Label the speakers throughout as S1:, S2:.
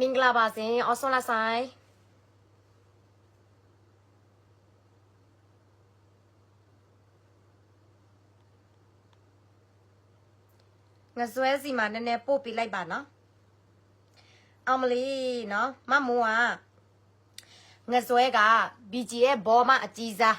S1: မင်္ဂလာပါရှင်အော်ဆွန်လာဆိုင်ငါဆွဲစီမှာနည်းနည်းပို့ပြလိုက်ပါနော်အောင်မလီနော်မမိုးကငါဆွဲက BG ရဲ့ဘောမအကြီးစား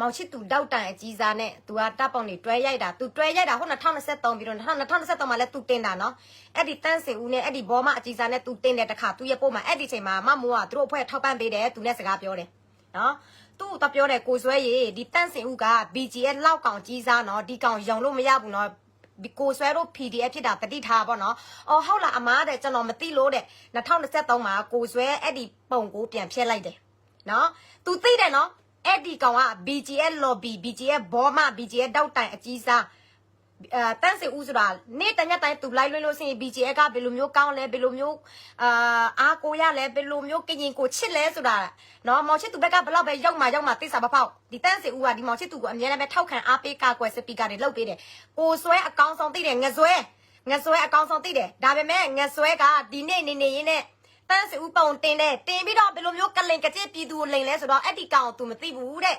S1: မောင်ချစ်သူတောက်တန်အကြီးစားနဲ့ तू ကတပ်ပေါင်နေတွဲရိုက်တာ तू တွဲရိုက်တာဟို2023ပြီးတော့2023မှာလဲ तू တင်တာနော်အဲ့ဒီတန်းစင်ဦးနဲ့အဲ့ဒီဘောမအကြီးစားနဲ့ तू တင်တဲ့တခါ तू ရဲ့ပို့မှာအဲ့ဒီချိန်မှာမမိုးကသူတို့အဖွဲ့ထောက်ပံ့ပေးတယ် तू နဲ့စကားပြောတယ်နော်သူ့တော့ပြောတယ်ကိုဆွဲရေဒီတန့်စင်ဦးက BG ရဲ့လောက်ကောင်ကြီးစားနော်ဒီကောင်ယုံလို့မရဘူးနော်ဒီကိုဆွဲတို့ PDF ဖြစ်တာတတိထားပေါ့နော်။အော်ဟုတ်လားအမားတဲ့ကျွန်တော်မသိလို့တဲ့2023မှာကိုဆွဲအဲ့ဒီပုံကိုပြန်ဖြတ်လိုက်တယ်။နော်။ तू သိတယ်နော်။ အဲ့ဒီကောင်က BGS lobby BGS ဘောမ BGS တောက်တိုင်အကြီးစားအဲတန်းစီဦးဆိုတာနေ့တညက်တိုင်းသူလိုက်လွှင့်လို့ရှိရင် BGS ကဘယ်လိုမျိုးကောင်းလဲဘယ်လိုမျိုးအာအားကိုရလဲဘယ်လိုမျိုးကရင်ကိုချစ်လဲဆိုတာနော်မောင်ချစ်သူဘက်ကဘလောက်ပဲရောက်မှရောက်မှသိစာမဖောက်ဒီတန်းစီဦးကဒီမောင်ချစ်သူကိုအများနဲ့ပဲထောက်ခံအားပေးကာကွယ်စပီကာတွေလုပ်ပေးတယ်ကိုဆွဲအကောင်းဆုံးသိတယ်ငဆွဲငဆွဲအကောင်းဆုံးသိတယ်ဒါပေမဲ့ငဆွဲကဒီနေ့နေနေရင်းနဲ့ တန်းစီဦးပုံတင်တယ်တင်ပြီးတော့ဘယ်လိုမျိုးကလင်ကကြစ်ပြည်သူကိုလိန်လဲဆိုတော့အဲ့ဒီကောင်ကို तू မသိဘူးတဲ့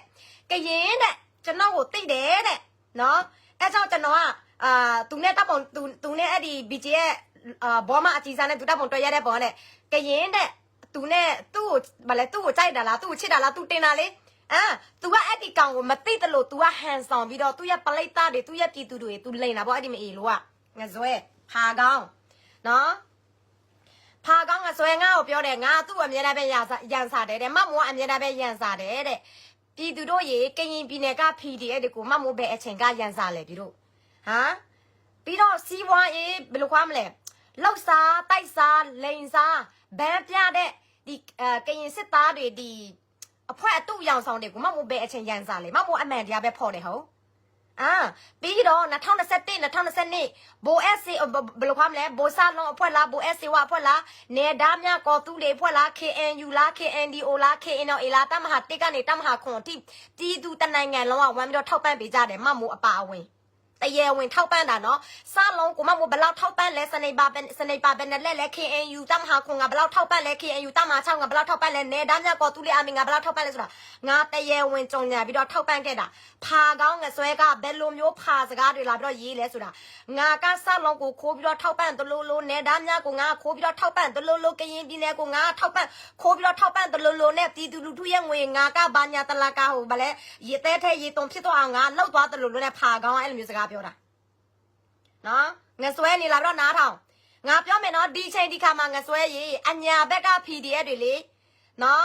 S1: ကရင်တဲ့ကျွန်တော်ကိုသိတယ်တဲ့နော်အဲကြောင့်ကျွန်တော်ကအာသူနဲ့တပ်ပုံသူသူနဲ့အဲ့ဒီ BJ ရဲ့အာဘောမအကြီးစားနဲ့သူတပ်ပုံတွေ့ရတဲ့ပုံနဲ့ကရင်တဲ့သူနဲ့သူ့ကိုဗာလဲသူ့ကိုကြိုက်တာလားသူ့ကိုချစ်တာလားသူတင်တာလေအာ तू ကအဲ့ဒီကောင်ကိုမသိတယ်လို့ तू ကဟန်ဆောင်ပြီးတော့သူ့ရဲ့ပလိတ်သားတွေသူ့ရဲ့ပြည်သူတွေ तू လိန်တာပေါ့အဲ့ဒီမအေလို့ကငဇွဲဖာကောင်းနော် ဖာကောင်းငဇွဲငါ့ကိုပြောတယ်ငါသူ့အမြဲတမ်းပဲရန်စာရန်စာတယ်တဲ့မမောအမြဲတမ်းပဲရန်စာတယ်တဲ့ပြည်သူတို့ရေကရင်ပြည်နယ်က PDF တွေကိုမမိုးပဲအချိန်ကရန်စာလေပြည်တို့ဟမ်ပြီးတော့စီးပွားရေးဘယ်လိုခွားမလဲလောက်စားတိုက်စားလိန်စားဘန်းပြတဲ့ဒီအဲကရင်စစ်သားတွေဒီအဖွဲအတူရောင်ဆောင်တွေကိုမမိုးပဲအချိန်ရန်စားလေမမိုးအမှန်တရားပဲဖော်တယ်ဟုတ် အာပြီးတော့2021 2022ဘို SC ဘယ်လိုခွားမလဲဘိုဆာလုံးအဖွဲလားဘို SC ဝအဖွဲလားနေဒါမြကောသူလေအဖွဲလား KNU လား KNDO လား KNL လားတမဟာတစ်ကနေတမဟာခွန်အထိပြည်သူတနိုင်ငံလုံးကဝမ်းပြီးတော့ထောက်ပံ့ပေးကြတယ်မမိုးအပါအဝင် တရေဝင်ထောက်ပံ့တာနော်စလုံးကိုမမို့ဘလောက်ထောက်ပံ့လဲစနေပါပဲစနေပါပဲနဲ့လဲလဲ KNU တမဟာခွန်ကဘလောက်ထောက်ပံ့လဲ KNU တမဟာ6ကဘလောက်ထောက်ပံ့လဲနေဒါမြကောသူလေအမင်ကဘလောက်ထောက်ပံ့လဲဆိုတာငါတရေဝင်ကြုံညာပြီးတော့ထောက်ပံ့ခဲ့တာဖာကောင်းငဆွဲကဘယ်လိုမျိုးဖာစကားတွေလာပြီးတော့ရေးလဲဆိုတာငါကစလုံးကိုခိုးပြီးတော့ထောက်ပံ့တလို့လို့နေဒါမြကိုငါခိုးပြီးတော့ထောက်ပံ့တလို့လို့ကရင်ပြည်နယ်ကိုငါထောက်ပံ့ခိုးပြီးတော့ထောက်ပံ့တလို့လို့နဲ့ပြည်သူလူထုရဲ့ငွေငါကဘာညာတလာကဟိုဗလဲရေတဲထဲရေတုံဖြစ်တော့အောင်ငါလောက်သွားတလို့လို့နဲ့ဖာကောင်းအဲ့လိုမျိုးစကားပြောတာနော်ငဆွဲနေလာတော့နားထောင်ငါပြောမယ်နော်ဒီချိန်ဒီခါမှာငဆွဲရေအညာဘက်က PDF တွေလေနော်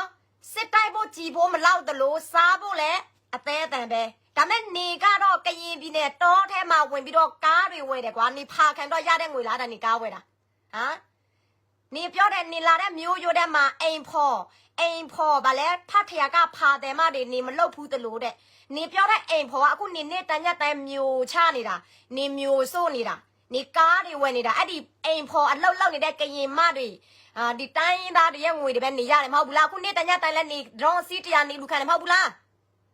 S1: စစ်တိုက်ဖို့ကြည်ဖို့မလောက်တလို့စားဖို့လည်းအသေးအတန်ပဲဒါမဲ့နေကတော့ကရင်ပြည်နယ်တောထဲမှာဝင်ပြီးတော့ကားတွေဝယ်တယ်ကွာနေဖာခံတော့ရတဲ့ငွေလားတာနေကားဝယ်တာဟမ်နေပြောတယ်နေလာတဲ့မျိုးရိုးတဲ့မှာအိမ်ဖော်အိမ်ဖော်ဗာလဲဖတ်ထရကဖာတယ်မတွေနေမလုတ်ဘူးတလို့တဲ့ နေပြောတဲ့အိမ်ဖော်ကအခုနေနေတန်ညက်တိုင်းမျိုးချနေတာနေမျိုးစိုးနေတာနေကားတွေဝယ်နေတာအဲ့ဒီအိမ်ဖော်အလောက်လောက်နေတဲ့ကရင်မတွေအာဒီတိုင်းရင်းသားတွေရဲ့ငွေတွေပဲနေရတယ်မဟုတ်ဘူးလားအခုနေတန်ညက်တိုင်းလဲနေဒရွန်စီတရာနေလူခံတယ်မဟုတ်ဘူးလား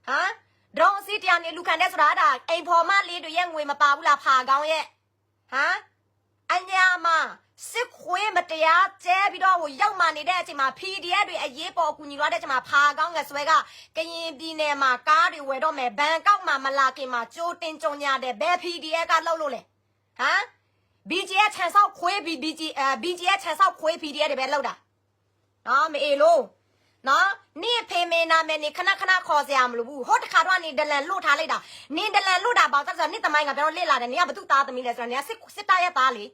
S1: ဟမ်ဒရွန်စီတရာနေလူခံတဲ့ဆိုတာအဲ့ဒါအိမ်ဖော်မလေးတွေရဲ့ငွေမပါဘူးလားဖာကောင်းရဲ့ဟမ်အညာမ စစ်ခွေးမတရားကျဲပြီးတော့ဟိုရောက်မှနေတဲ့အချိန်မှာ PDF တွေအရေးပေါ်အကူညီရတဲ့အချိန်မှာဖာကောင်းငဆွဲကကရင်ပြည်နယ်မှာကားတွေဝယ်တော့မယ်ဘန်ကောက်မှာမလာခင်မှာကြိုးတင်ကြုံရတဲ့ဘယ် PDF ကလှုပ်လို့လဲဟမ် BGS ခြံဆောက်ခွေး BG အဲ BGS ခြံဆောက်ခွေး PDF တွေပဲလှုပ်တာနော်မအေလို့နော်နေဖေမေနာမယ်နေခဏခဏခေါ်စရာမလိုဘူးဟိုတခါတော့နေဒလန်လွတ်ထားလိုက်တာနေဒလန်လွတ်တာပေါ့တက်ဆိုနေတမိုင်းကပြောတော့လေ့လာတယ်နေကဘသူသားသမီးလဲဆိုတော့နေကစစ်စစ်သားရဲ့သားလေ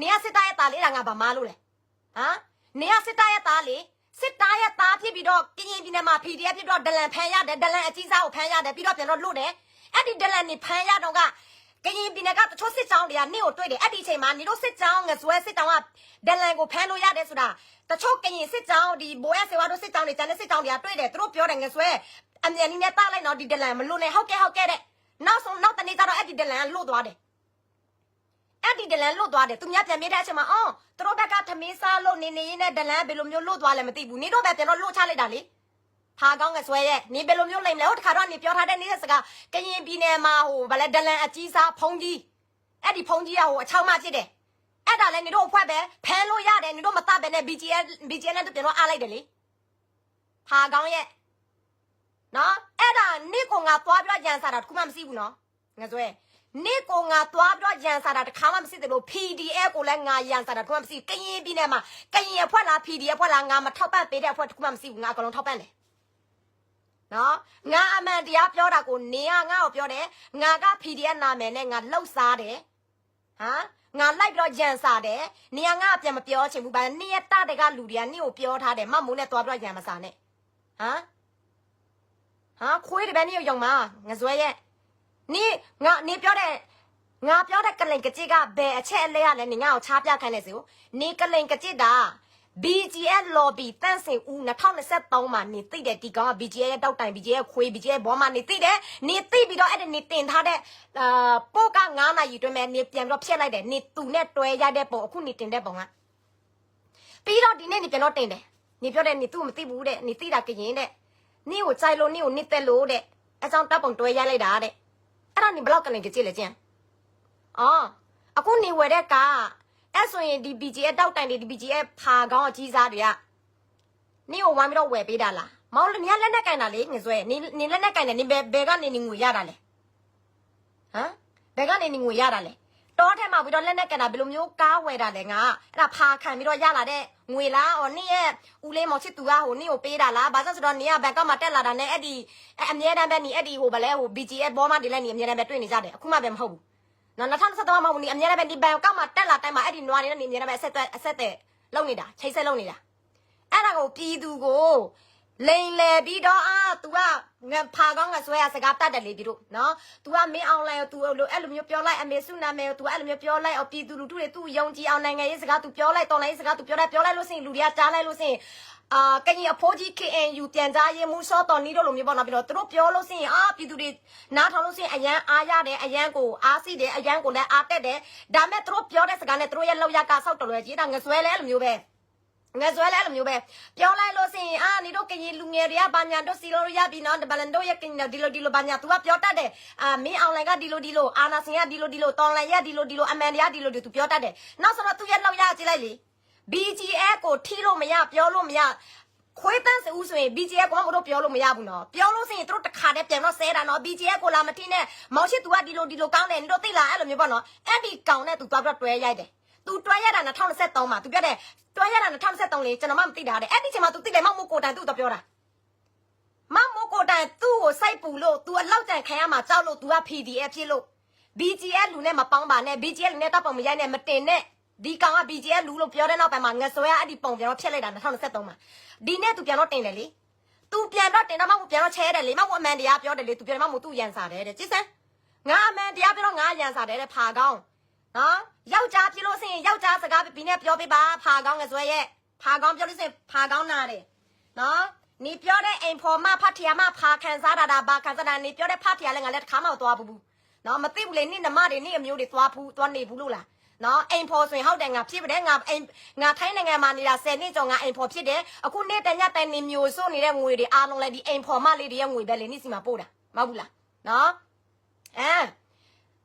S1: နေကစစ်သားရဲ့သားလေဒါငါဗမာလို့လေဟမ်နေကစစ်သားရဲ့သားလေစစ်သားရဲ့သားဖြစ်ပြီးတော့ကရင်ပြည်နယ်မှာ PDF ဖြစ်တော့ဒလန်ဖန်ရတယ်ဒလန်အကြီးစားကိုဖန်ရတယ်ပြီးတော့ပြန်တော့လွတ်တယ်အဲ့ဒီဒလန်နေဖန်ရတော့ကကရင်ပြည်နယ်ကတချို့စစ်ကြောင်းတွေကနေ့ကိုတွေ့တယ်အဲ့ဒီအချိန်မှာနေတို့စစ်ကြောင်းငဇွဲစစ်တောင်းကဒလန်ကိုဖမ်းလို့ရတယ်ဆိုတာတချို့ကရင်စစ်ကြောင်းဒီဘိုးရဆေဝါတို့စစ်ကြောင်းတွေကျန်တဲ့စစ်ကြောင်းတွေကတွေ့တယ်သူတို့ပြောတယ်ငဇွဲအမြန်နည်းနဲ့တားလိုက်တော့ဒီဒလန်မလို့နဲ့ဟုတ်ကဲ့ဟုတ်ကဲ့တဲ့နောက်ဆုံးနောက်တနေ့ကျတော့အဲ့ဒီဒလန်ကလွတ်သွားတယ် အဲ့ဒီဒလန်လွတ်သွားတယ်သူများပြန်မေးတဲ့အချိန်မှာအော်သူတို့ဘက်ကသမင်းစားလို့နေနေရင်းနဲ့ဒလန်ဘယ်လိုမျိုးလွတ်သွားလဲမသိဘူးနေတို့ပဲပြန်တော့လွတ်ချလိုက်တာလေဖာကောင်းကဆွဲရဲ့နေဘယ်လိုမျိုးလိမ့်မလဲဟိုတခါတော့နေပြောထားတဲ့နေတဲ့စကားကရင်ပြည်နယ်မှာဟိုဗလဲဒလန်အကြီးစားဖုံးကြီးအဲ့ဒီဖုံးကြီးကဟိုအချောင်းမဖြစ်တယ်အဲ့ဒါလည်းနေတို့အဖွဲ့ပဲဖမ်းလို့ရတယ်နေတို့မတတ်ပဲနဲ့ BGN BGN နဲ့ပြန်တော့အားလိုက်တယ်လေဖာကောင်းရဲ့နော်အဲ့ဒါနေကိုငါသွားပြီးတော့ရန်စားတာတခုမှမရှိဘူးနော်ငါဆိုရင် နေကိုငါသွားပြီးတော့ရန်စားတာတခါမှမရှိတယ်လို့ PDF ကိုလည်းငါရန်စားတာတခုမှမရှိကရင်ပြည်နယ်မှာကရင်အဖွဲ့လား PDF အဖွဲ့လားငါမထောက်ပံ့ပေးတဲ့အဖွဲ့တခုမှမရှိဘူးငါအကုန်လုံးထောက်ပံ့တယ်နော်ငါအမှန်တရားပြောတာကိုနေကငါ့ကိုပြောတယ်ငါက PDF နာမည်နဲ့ငါလှုပ်စားတယ်ဟမ်ငါလိုက်ပြီးတော့ရန်စားတယ်နေကငါအပြန်မပြောချင်ဘူးဗျာနေရတတဲ့ကလူတွေကနေကိုပြောထားတယ်မမိုးနဲ့သွားပြီးတော့ရန်မစားနဲ့ဟမ်ဟာခွေးတပည့်နေရုံမှာငဇွဲရဲ့ နေငါနေပြောတဲ့ငါပြောတဲ့ကလိန်ကကြစ်ကဘယ်အချက်အလဲရလဲနေငါ့ကိုချားပြခိုင်းနေစီကိုနေကလိန်ကကြစ်တာ BGF lobby တန့်စင်ဦး2023မှာနေသိတဲ့ဒီကောင်က BGF ရဲ့တောက်တိုင် BGF ခွေး BGF ဘောမှာနေသိတယ်နေသိပြီးတော့အဲ့ဒါနေတင်ထားတဲ့အာပို့က9နာရီတွင်မဲ့နေပြန်ပြီးတော့ဖျက်လိုက်တယ်နေသူနဲ့တွဲရတဲ့ပုံအခုနေတင်တဲ့ပုံကပြီးတော့ဒီနေ့နေပြန်တော့တင်တယ်နေပြောတယ်နေသူ့မသိဘူးတဲ့နေသိတာကရင်တဲ့နေကိုကြိုက်လို့နေကိုနေတက်လို့တဲ့အကြောင်းတပ်ပုံတွဲရလိုက်တာတဲ့ အဲ့ဒါနေဘလောက်ကလင်ကြည့်လေကျန်အော်အခုနေဝယ်တဲ့ကားအဲ့ဆိုရင်ဒီ BGF တောက်တိုင်တွေဒီ BGF ဖာကောင်းအကြီးစားတွေကနေကိုဝိုင်းပြီးတော့ဝယ်ပေးတာလားမောင်လည်းနေလက်နဲ့ကင်တာလေငစွဲနေနေလက်နဲ့ကင်တယ်နေဘယ်ဘယ်ကနေနေငွေရတာလဲဟမ်ဘယ်ကနေနေငွေရတာလဲ တောထဲမှာပြီးတော့လက်နဲ့ကင်တာဘယ်လိုမျိုးကားဝယ်တာလဲငါအဲ့ဒါဖာခံပြီးတော့ရလာတဲ့ငွေလားအော်နေရဲ့ဦးလေးမောင်ချစ်သူကဟိုနေကိုပေးတာလားဘာလို့ဆိုတော့နေကဘန်ကောက်မှာတက်လာတာနဲ့အဲ့ဒီအမြဲတမ်းပဲနေအဲ့ဒီဟိုဗလဲဟို BGF ဘောမှာဒီလက်နေအမြဲတမ်းပဲတွေ့နေကြတယ်အခုမှပဲမဟုတ်ဘူးနော်2023မှာမဟုတ်ဘူးနေအမြဲတမ်းပဲဒီဘန်ကောက်မှာတက်လာတိုင်းမှာအဲ့ဒီနွားနေနဲ့နေအမြဲတမ်းပဲအဆက်အဆက်တဲ့လုံနေတာချိတ်ဆက်လုံနေတာအဲ့ဒါကိုပြည်သူကို လိန်လေပြီးတော့အာ तू ကငါဖာကောင်းငါဆွဲရစကားတတ်တယ်လေဒီတို့နော် तू ကမင်းအောင်လိုင်းကို तू လိုအဲ့လိုမျိုးပြောလိုက်အမေစုနာမည်ကို तू အဲ့လိုမျိုးပြောလိုက်အောင်ပြည်သူလူထုတွေ तू ယုံကြည်အောင်နိုင်ငံရေးစကား तू ပြောလိုက်တော်လိုင်းရေးစကား तू ပြောလိုက်ပြောလိုက်လို့စင်လူတွေကကြားလိုက်လို့စင်အာကကြီးအဖိုးကြီး KNU ပြန်ကြားရေးမှုစောတော်နီးတို့လိုမျိုးပေါ့နော်ပြီးတော့သူတို့ပြောလို့စင်အာပြည်သူတွေနားထောင်လို့စင်အရန်အားရတယ်အရန်ကိုအားစီတယ်အရန်ကိုလည်းအားတက်တယ်ဒါမဲ့သူတို့ပြောတဲ့စကားနဲ့သူတို့ရဲ့လောက်ရကဆောက်တော်လွယ်ကြီးဒါငဆွဲလဲအဲ့လိုမျိုးပဲ ငါဆွဲလဲအဲ့လိုမျိုးပဲပြောလိုက်လို့စင်အာနေတို့ကရင်လူငယ်တွေကဘာညာတို့စီလို့ရပြီနော်ဘလန်တို့ရဲ့ကင်ဒီလိုဒီလိုဘာညာ तू ကပြောတတ်တယ်အာမင်းအောင်လိုင်ကဒီလိုဒီလိုအာနာစင်ကဒီလိုဒီလိုတော်လိုင်ရဒီလိုဒီလိုအမန်တရားဒီလိုဒီ तू ပြောတတ်တယ်နောက်ဆိုတော့ तू ရဲ့လောက်ရကြည့်လိုက်လေ BGF ကိုထီလို့မရပြောလို့မရခွေးတန်းစဦးဆိုရင် BGF ကိုမတို့ပြောလို့မရဘူးနော်ပြောလို့စင်တို့တခါတည်းပြန်တော့ဆဲတာနော် BGF ကိုလာမထင်းနဲ့မောင်ရှိ तू ကဒီလိုဒီလိုကောင်းတယ်နေတို့သိလားအဲ့လိုမျိုးပေါ့နော်အဲ့ဒီကောင်နဲ့ तू သွားပြီးတော့တွဲရိုက်တယ် तू တွဲရတာ2023မှာ तू ပြောတယ်တွဲရတာ2023လေကျွန်တော်မှမသိတာတဲ့အဲ့ဒီချိန်မှာ तू သိတယ်မောင်မို့ကိုတိုင် तू တော့ပြောတာမောင်မို့ကိုတိုင် तू ကိုစိုက်ပူလို့ तू အလောက်ကြံခံရမှာကြောက်လို့ तू က PDF ဖြစ်လို့ BGF လူနဲ့မပေါင်းပါနဲ့ BGF လူနဲ့တော့ပုံမရိုက်နဲ့မတင်နဲ့ဒီကောင်က BGF လူလို့ပြောတဲ့နောက်ပိုင်းမှာငဆွဲကအဲ့ဒီပုံပြန်တော့ဖြတ်လိုက်တာ2023မှာဒီနဲ့ तू ပြန်တော့တင်တယ်လေ तू ပြန်တော့တင်တော့မောင်မို့ပြန်တော့ချဲတယ်လေမောင်မို့အမှန်တရားပြောတယ်လေ तू ပြန်တော့မောင်မို့ तू ရန်စားတယ်တဲ့ကြည့်စမ်းငါအမှန်တရားပြောတော့ငါရန်စားတယ်တဲ့ဖာကောင်း နော်ယောက်ျားဖြစ်လို့စင်ယောက်ျားစကားပြီးနဲ့ပြောပေးပါဖာကောင်းငဆွဲရဲ့ဖာကောင်းပြောလို့စင်ဖာကောင်းနာတယ်နော်နေပြောတဲ့အိမ်ဖော်မဖတ်ထရမဖာခံစားတာဒါဘာခံစားတာနေပြောတဲ့ဖတ်ထရလည်းငါလည်းတစ်ခါမှမသွားဘူးဘူးနော်မသိဘူးလေနေနမတွေနေအမျိုးတွေသွားဘူးသွားနေဘူးလို့လားနော်အိမ်ဖော်ဆိုရင်ဟုတ်တယ်ငါဖြစ်ပါတယ်ငါအိမ်ငါထိုင်းနိုင်ငံမှာနေတာ10နှစ်ကျော်ငါအိမ်ဖော်ဖြစ်တယ်အခုနေ့တညတိုင်နေမျိုးစိုးနေတဲ့ငွေတွေအားလုံးလည်းဒီအိမ်ဖော်မလေးတွေရဲ့ငွေပဲလေနေစီမှာပို့တာမဟုတ်ဘူးလားနော်အဲ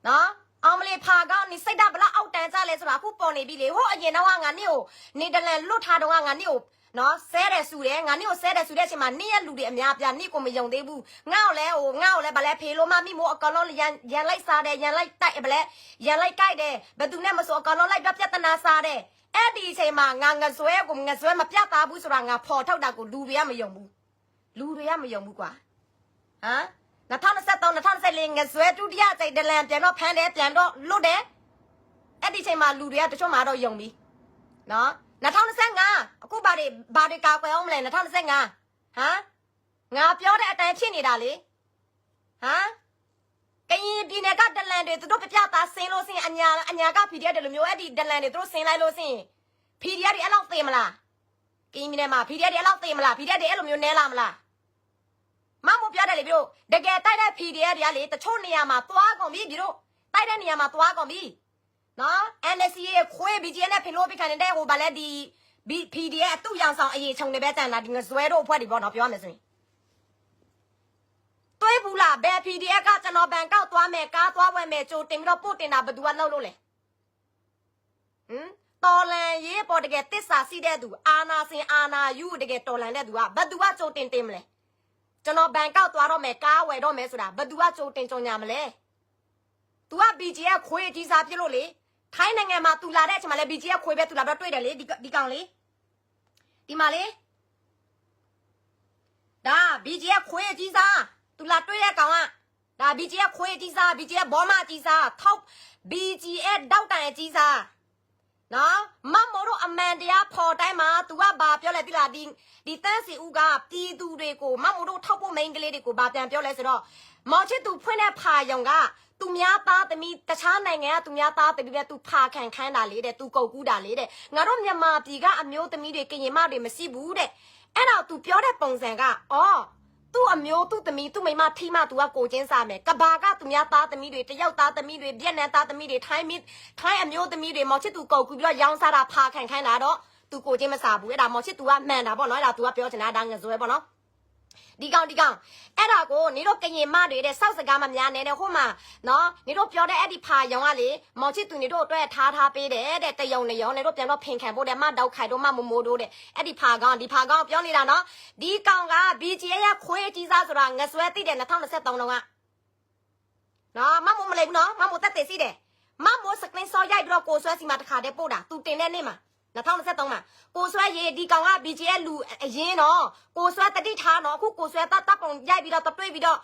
S1: နော် အောင်မလေးဖာကောင်းနေစိတ်ဓာတ်ဘလောက်အောက်တန်းကြလဲဆိုတာအခုပေါ်နေပြီလေဟိုအရင်တော့ကငါနေ့ကိုနေတလန်လွတ်ထားတော့ကငါနေ့ကိုနော်ဆဲတယ်ဆူတယ်ငါနေ့ကိုဆဲတယ်ဆူတဲ့အချိန်မှာနေ့ရက်လူတွေအများပြနေ့ကိုမယုံသေးဘူးငါ့ကိုလဲဟိုငါ့ကိုလဲဗလဲဖေလို့မမိမို့အကောင်လုံးရန်ရန်လိုက်စားတယ်ရန်လိုက်တိုက်ဗလဲရန်လိုက်ကြိုက်တယ်ဘယ်သူနဲ့မဆိုအကောင်လုံးလိုက်ပြပြဿနာစားတယ်အဲ့ဒီအချိန်မှာငါငဆွဲကိုငဆွဲမပြတ်သားဘူးဆိုတာငါဖော်ထုတ်တာကိုလူတွေကမယုံဘူးလူတွေကမယုံဘူးကွာဟမ် 2023 2024ငဆွဲဒုတိယအကြိမ်ဒလန်ပြန်တော့ဖမ်းတယ်ပြန်တော့လွတ်တယ်အဲ့ဒီချိန်မှာလူတွေကတချို့မှတော့ယုံပြီနော်2025အခုဘာတွေဘာတွေကာကွယ်အောင်မလဲ2025ဟမ်ငါပြောတဲ့အတိုင်းဖြစ်နေတာလေဟမ်ကရင်ပြည်နယ်ကဒလန်တွေသူတို့ပြပြသားဆင်းလို့ဆင်းအညာအညာက PDF တွေလိုမျိုးအဲ့ဒီဒလန်တွေသူတို့ဆင်းလိုက်လို့ဆင်း PDF တွေအဲ့လောက်သေမလားကရင်ပြည်နယ်မှာ PDF တွေအဲ့လောက်သေမလား PDF တွေအဲ့လိုမျိုးနဲလာမလား မမပြောတယ်လေပြီးတော့တကယ်တိုက်တဲ့ PDF တွေကလေတချို့နေရာမှာသွားကုန်ပြီပြီးတော့တိုက်တဲ့နေရာမှာသွားကုန်ပြီနော် NSC ရဲ့ခွေး BGN နဲ့ဖင်လို့ပြခံနေတဲ့ဟိုဗာလဲဒီ PDF အတူရောင်ဆောင်အရေးချုံနေပဲတန်တာဒီငဇွဲတို့အဖွဲ့တွေပေါ့နော်ပြောရမယ်ဆိုရင်တွေးဘူးလားဘယ် PDF ကကျွန်တော်ဘန်ကောက်သွားမယ်ကားသွားဝယ်မယ်ကြိုတင်ပြီးတော့ပို့တင်တာဘယ်သူကလုပ်လို့လဲဟမ်တော်လန်ရေးပေါ်တကယ်တစ္ဆာစီတဲ့သူအာနာစင်အာနာယူတကယ်တော်လန်တဲ့သူကဘယ်သူကကြိုတင်တင်မလဲ ကျွန်တော်ဘန်ကောက်သွားတော့မယ်ကားဝယ်တော့မယ်ဆိုတာဘယ်သူကကြိုတင်ကြုံညာမလဲ तू က BG ကခွေးကြီးစားပြစ်လို့လေထိုင်းနိုင်ငံမှာ तू လာတဲ့အချိန်မှာလဲ BG ကခွေးပဲ तू လာတော့တွေ့တယ်လေဒီဒီကောင်လေဒီမှာလေဒါ BG ကခွေးကြီးစား तू လာတွေ့တဲ့ကောင်ကဒါ BG ကခွေးကြီးစား BG ကဘောမကြီးစားထောက် BG ရဲ့တောက်တန်ကြီးစား နော်မမိုးတို့အမှန်တရားဖော်တိုင်းမှာ तू ကဘာပြောလဲသိလားဒီဒီတန့်စီဦးကပြည်သူတွေကိုမမိုးတို့ထောက်ဖို့မိန်ကလေးတွေကိုဘာပြန်ပြောလဲဆိုတော့မော်ချစ်သူဖွင့်တဲ့ဖာယုံကသူများသားသမီးတခြားနိုင်ငံကသူများသားသမီးပဲသူဖာခံခန်းတာလေးတဲ့သူကုတ်ကူးတာလေးတဲ့ငါတို့မြန်မာပြည်ကအမျိုးသမီးတွေကရင်မတွေမရှိဘူးတဲ့အဲ့တော့ तू ပြောတဲ့ပုံစံကအော် သူ့အမျိုးသူ့သမီးသူ့မိမထိမသူကကိုချင်းစားမယ်ကဘာကသူများသားသမီးတွေတယောက်သားသမီးတွေဗီယက်နမ်သားသမီးတွေထိုင်းမီထိုင်းအမျိုးသမီးတွေမောင်ချစ်သူကုတ်ကူပြီးတော့ရောင်းစားတာဖာခံခိုင်းတာတော့သူကိုချင်းမစားဘူးအဲ့ဒါမောင်ချစ်သူကမှန်တာပေါ့နော်အဲ့ဒါ तू ကပြောချင်တာဒါငဇွဲပေါ့နော် ဒီကောင်ဒီကောင်အဲ့ဒါကိုနေတော့ကရင်မတွေတဲ့စောက်စကားမများနဲ့တဲ့ဟိုမှာနော်နေတော့ပြောတဲ့အဲ့ဒီဖာရောင်ကလေမောင်ချစ်သူနေတော့အတွက်ထားထားပေးတယ်တဲ့တယုံနေရောနေတော့ပြန်တော့ဖင်ခံဖို့တဲ့မတောက်ခိုင်တော့မမမိုးတို့တဲ့အဲ့ဒီဖာကောင်ဒီဖာကောင်ပြောနေတာနော်ဒီကောင်က BGA ရခွေးကြီးစားဆိုတာငဆွဲတိတဲ့2023တုန်းကနော်မမို့မလေးဘူးနော်မမို့တက်တယ်စီးတယ်မမို့စကရင်းစောရိုက်ပြီးတော့ကိုဆွဲစီမှာတခါတည်းပို့တာသူတင်တဲ့နေ့မှာ 2023မှာကိုဆွဲရေဒီကောင်က BGS လူအရင်နော်ကိုဆွဲတတိထားနော်အခုကိုဆွဲတတ်တပ်ပုံရိုက်ပြီးတော့တတွေးပြီးတော့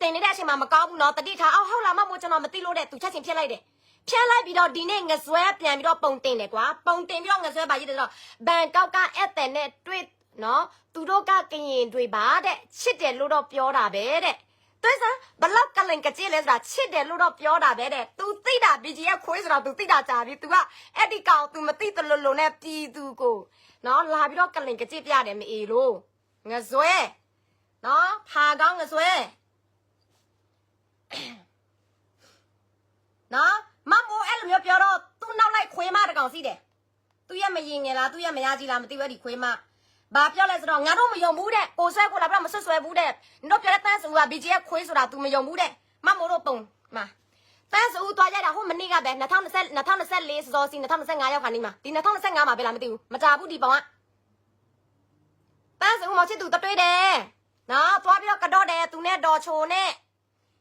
S1: တင်နေတဲ့အချိန်မှာမကောင်းဘူးနော်တတိထားအော်ဟုတ်လားမမို့ကျွန်တော်မသိလို့တဲ့သူချက်ချင်းဖြတ်လိုက်တယ်ဖြတ်လိုက်ပြီးတော့ဒီနေ့ငဆွဲပြန်ပြီးတော့ပုံတင်တယ်ကွာပုံတင်ပြီးတော့ငဆွဲပါရေးတယ်ဆိုတော့ဘန်ကောက်ကအဲ့တဲ့နဲ့တွေ့နော်သူတို့ကကရင်တွေပါတဲ့ချစ်တယ်လို့တော့ပြောတာပဲတဲ့ တွဲစားဘလောက်ကလင်ကကြည့်လဲဆိုတာချစ်တယ်လို့တော့ပြောတာပဲတဲ့ तू သိတာ BG ရဲ့ခွေးဆိုတော့ तू သိတာကြာပြီ तू ကအဲ့ဒီကောင် तू မသိတလို့လို့နဲ့ပြည်သူကိုနော်လာပြီးတော့ကလင်ကကြည့်ပြတယ်မအေလို့ငဇွဲနော်ဖာကောင်းငဇွဲနော်မမိုးအဲ့လိုမျိုးပြောတော့ तू နောက်လိုက်ခွေးမတကောင်စီတယ် သူရဲ့မရင်ငယ်လားသူရဲ့မရကြီးလားမသိဘူးအဲ့ဒီခွေးမ ဘာပြောလဲဆိုတော့ငါတို့မယုံဘူးတဲ့ကိုဆွဲကိုလာပြတော့မဆွဆွဲဘူးတဲ့တို့ပြောတဲ့တန်းစုက BG ရဲ့ခွေးဆိုတာ तू မယုံဘူးတဲ့မမိုးတို့ပုံမှာတန်းစုသွားကြတာဟိုမနေ့ကပဲ2020 2024စောစီ2025ရောက်ခါနေမှာဒီ2025မှာပဲလားမသိဘူးမကြဘူးဒီပုံကတန်းစုမောင်ချစ်သူတတွေးတယ်နော်သွားပြီးတော့ကတော့တယ်သူနဲ့ဒေါ်ချိုနဲ့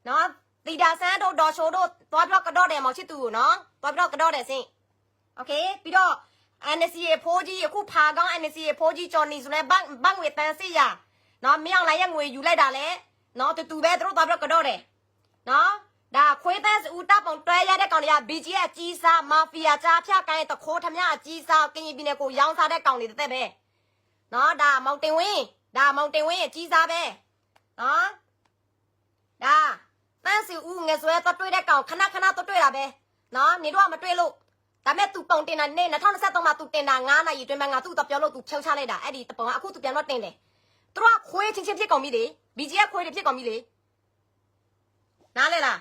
S1: နော်တီတာဆန်းတို့ဒေါ်ချိုတို့သွားပြီးတော့ကတော့တယ်မောင်ချစ်သူကိုနော်သွားပြီးတော့ကတော့တယ်စင် โอเคပြီးတော့ NCA ဖိုးကြီးအခုဖာကောင်း NCA ဖိုးကြီးကျော်နေဆိုလဲဘန့်ဘန့်ငွေတန်စီရနော်မြောင်လိုက်ရငွေယူလိုက်တာလဲနော်တူတူပဲသူတို့သွားပြီးတော့ကတော့တယ်နော်ဒါခွေးတန်းဦးတပ်ပုံတွဲရတဲ့ကောင်တွေက BG ရဲ့အကြီးစားမာဖီယာကြားဖြတ်ကိုင်းတခိုးထမအကြီးစားကရင်ပြည်နယ်ကိုရောင်းစားတဲ့ကောင်တွေတက်ပဲနော်ဒါမောင်တင်ဝင်းဒါမောင်တင်ဝင်းအကြီးစားပဲနော်ဒါတန်းစီဦးငယ်ဆွဲတော့တွေ့တဲ့ကောင်ခဏခဏတော့တွေ့တာပဲနော်နေတော့မတွေ့လို့ ဒါမဲ့ तू ပုံတင်တာနေ2023မှာ तू တင်တာ9နာရီအတွင်းမှာငါသူ့တော့ပြောလို့ तू ဖြုံချလိုက်တာအဲ့ဒီတပုံကအခု तू ပြန်တော့တင်တယ်သူတို့ကခွေးချင်းချင်းဖြစ်ကုန်ပြီလေ BG ကခွေးတွေဖြစ်ကုန်ပြီလေနားလဲလား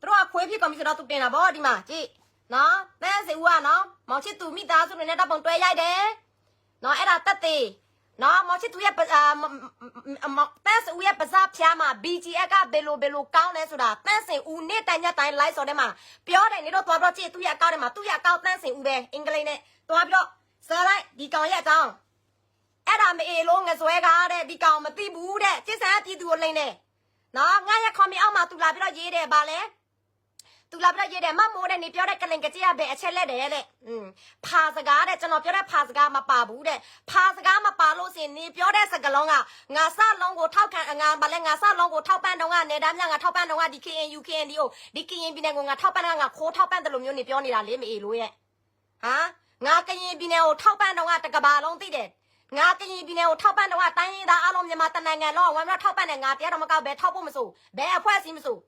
S1: သူတို့ကခွေးဖြစ်ကုန်ပြီဆိုတော့ तू တင်တာဗောဒီမှာကြည့်နော်သန်းစီဦးကနော်မောင်ချစ်သူမိသားစုတွေနဲ့တပုံတွဲရိုက်တယ်နော်အဲ့ဒါတက်သေး နော်မောင်ချစ်သူရဲ့ပအာမမတန်းစီဦးရဲ့ပစားဖျားမှာ BGF ကဘယ်လိုဘယ်လိုကောင်းလဲဆိုတာတန်းစင်ဦးနေ့တိုင်ညတိုင် live ဆိုတဲ့မှာပြောတယ်နေတော့သွားပြီးတော့ကြည့်သူ့ရဲ့အကောင့်ထဲမှာသူ့ရဲ့အကောင့်တန်းစင်ဦးပဲအင်္ဂလိပ်နဲ့သွားပြီးတော့စားလိုက်ဒီကောင်ရဲ့အကောင့်အဲ့ဒါမအေလို့ငဆွဲကားတဲ့ဒီကောင်မသိဘူးတဲ့ကျစ်ဆန်ပြည်သူကိုလိမ့်နေနော်ငါရဲ့ comment အောက်မှာသူလာပြီးတော့ရေးတယ်ဗာလဲ သူလာပြရေးတယ်မမိုးတဲ့နေပြောတဲ့ကလင်ကကြည့်ရပဲအချက်လက်တယ်တဲ့อืมဖာစကားတဲ့ကျွန်တော်ပြောတဲ့ဖာစကားမပါဘူးတဲ့ဖာစကားမပါလို့စင်နေပြောတဲ့စကားလုံးကငါစလုံးကိုထောက်ခံငါဗလဲငါစလုံးကိုထောက်ပံ့တော့ကနေသားမြငါထောက်ပံ့တော့ကဒီ KNU KNDO ဒီ KN ပြည်နယ်ကိုငါထောက်ပံ့တော့ငါခိုးထောက်ပံ့တယ်လို့မျိုးနေပြောနေတာလေမအေလို့ရဲ့ဟာငါကရင်ပြည်နယ်ကိုထောက်ပံ့တော့ကတကဘာလုံးသိတယ်ငါကရင်ပြည်နယ်ကိုထောက်ပံ့တော့ကတိုင်းရင်းသားအလုံးမြန်မာတနိုင်ငံလုံးဝမ်မထောက်ပံ့တယ်ငါတရားတော်မကောက်ပဲထောက်ဖို့မစိုးဘယ်အဖွဲ့အစည်းမစိုး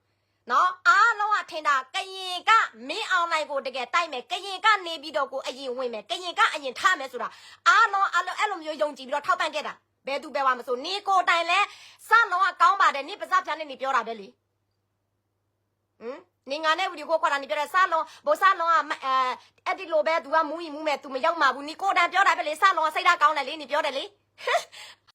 S1: နော်အားလုံးကထင်တာကရင်ကမင်းအောင်လိုက်ကိုတကယ်တိုက်မယ်ကရင်ကနေပြီးတော့ကိုအရင်ဝင်မယ်ကရင်ကအရင်ထားမယ်ဆိုတာအားလုံးအားလုံးအဲ့လိုမျိုးယုံကြည်ပြီးတော့ထောက်ပံ့ခဲ့တာဘယ်သူပဲဝါမဆိုနေကိုတိုင်လဲစလုံးကကောင်းပါတယ်နေပါစဖြန်းနေနေပြောတာပဲလေဟမ်နေငါနဲ့ဗီဒီယိုကိုခေါ်တာနေပြောတယ်စလုံးဘိုစလုံးကအဲအဲ့ဒီလိုပဲ तू ကမူးရင်မူးမယ် तू မရောက်မှာဘူးနေကိုတိုင်ပြောတာပဲလေစလုံးကစိတ်ဓာတ်ကောင်းတယ်လေနေပြောတယ်လေ